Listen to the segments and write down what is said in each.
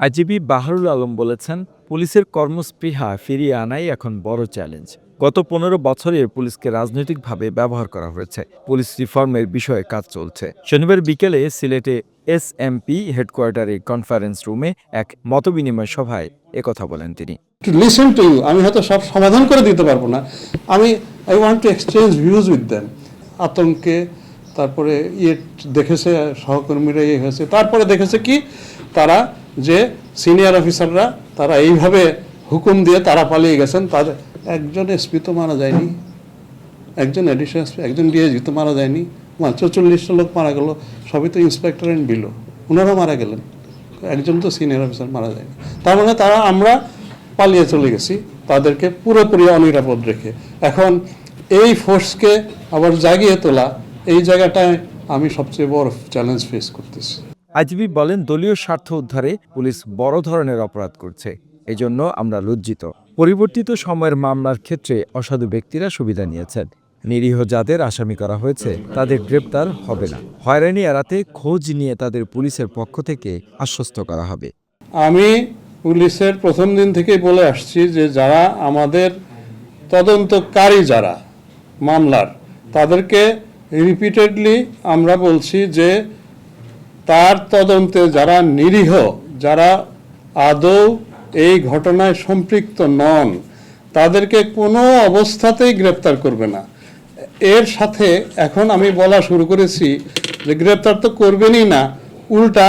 IGP Baharul Alam বলেছেন, পুলিশের কর্মস্পৃহা ফিরিয়ে আনাই এখন বড় চ্যালেঞ্জ। গত পনেরো বছরের পুলিশকে রাজনৈতিকভাবে ব্যবহার করা হয়েছে। পুলিশ রিফর্মের বিষয়ে কাজ চলছে। শনিবার বিকেলে সিলেটে এসএমপি হেডকোয়ার্টারে কনফারেন্স রুমে এক মতবিনিময় সভায় একথা বলেন তিনি। লিসেন টু ইউ আমি হয়তো সব সমাধান করে দিতে পারব না। আমি I want to exchange views with আতঙ্কে, তারপরে ইয়ে দেখেছে, সহকর্মীরা ইয়ে হয়েছে। তারপরে দেখেছে কি? তারা যে সিনিয়র অফিসাররা তারা এইভাবে হুকুম দিয়ে তারা পালিয়ে গেছেন, তাদের একজন এসপি তো মারা যায়নি, একজন এডিশন এসপি, একজন ডিএজি তো মারা যায়নি চল্লিশটা লোক মারা গেল, সবই তো ইন্সপেক্টর অ্যান্ড বিলো ওনারা মারা গেলেন, একজন তো সিনিয়র অফিসার মারা যায়নি। তার মানে তারা, আমরা পালিয়ে চলে গেছি, তাদেরকে পুরোপুরি অনিরাপদ রেখে। এখন এই ফোর্সকে আবার জাগিয়ে তোলা, এই জায়গাটায় আমি সবচেয়ে বড় চ্যালেঞ্জ ফেস করতেছি। আইজিপি বলেন দলীয় স্বার্থ উদ্ধারে পুলিশ বড় ধরনের অপরাধ করছে। এজন্য আমরা লজ্জিত। পরিবর্তিত সময়ের মামলার ক্ষেত্রে অসাধু ব্যক্তিরা সুবিধা নিয়েছেন। নিরীহ যাদের আসামি করা হয়েছে, তাদের গ্রেপ্তার হবে না। হয়রানি এড়াতে খোঁজ নিয়ে তাদের পুলিশের পক্ষ থেকে আশ্বস্ত করা হবে। আমি পুলিশের প্রথম দিন থেকেই বলে আসছি যে যারা আমাদের তদন্তকারী যারা মামলার, তাদেরকে রিপিটেডলি আমরা বলছি যে তার তদন্তে যারা নিরীহ, যারা আদৌ এই ঘটনায় সম্পৃক্ত নন, তাদেরকে কোনো অবস্থাতেই গ্রেপ্তার করবে না। এর সাথে এখন আমি বলা শুরু করেছি যে গ্রেপ্তার তো করবেনই না, উল্টা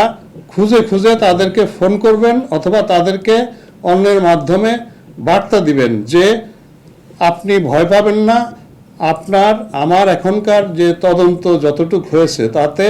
খুঁজে খুঁজে তাদেরকে ফোন করবেন অথবা তাদেরকে অন্যের মাধ্যমে বার্তা দিবেন যে আপনি ভয় পাবেন না আপনার আমার এখনকার যে তদন্ত যতটুকু হয়েছে তাতে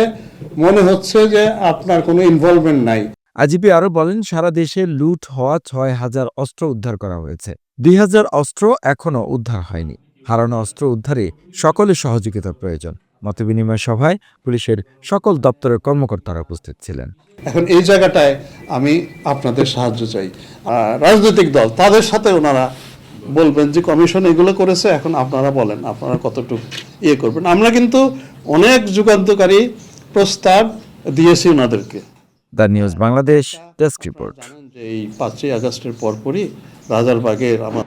মনে হচ্ছে যে আপনার কোনো ইনভলভমেন্ট নাই। আইজিপি আরও বলেন সারা দেশে লুট হওয়া ছয় হাজার অস্ত্র উদ্ধার করা হয়েছে। দুই হাজার অস্ত্র এখনও উদ্ধার হয়নি। হারানো অস্ত্র উদ্ধারে সকলের সহযোগিতা প্রয়োজন। মতবিনিময় সভায় পুলিশের সকল দপ্তরের কর্মকর্তারা উপস্থিত ছিলেন। এখন এই জায়গাটায় আমি আপনাদের সাহায্য চাই। রাজনৈতিক দল তাদের সাথে ওনারা বলবেন যে কমিশন এগুলো করেছে এখন আপনারা বলেন আপনারা কতটুকু ইয়ে করবেন। আমরা কিন্তু অনেক যুগান্তকারী প্রস্তাব দিয়েছি ওনাদেরকে। The news Bangladesh desk report. এই পাঁচই আগস্টের পরপরই রাজারবাগের আমার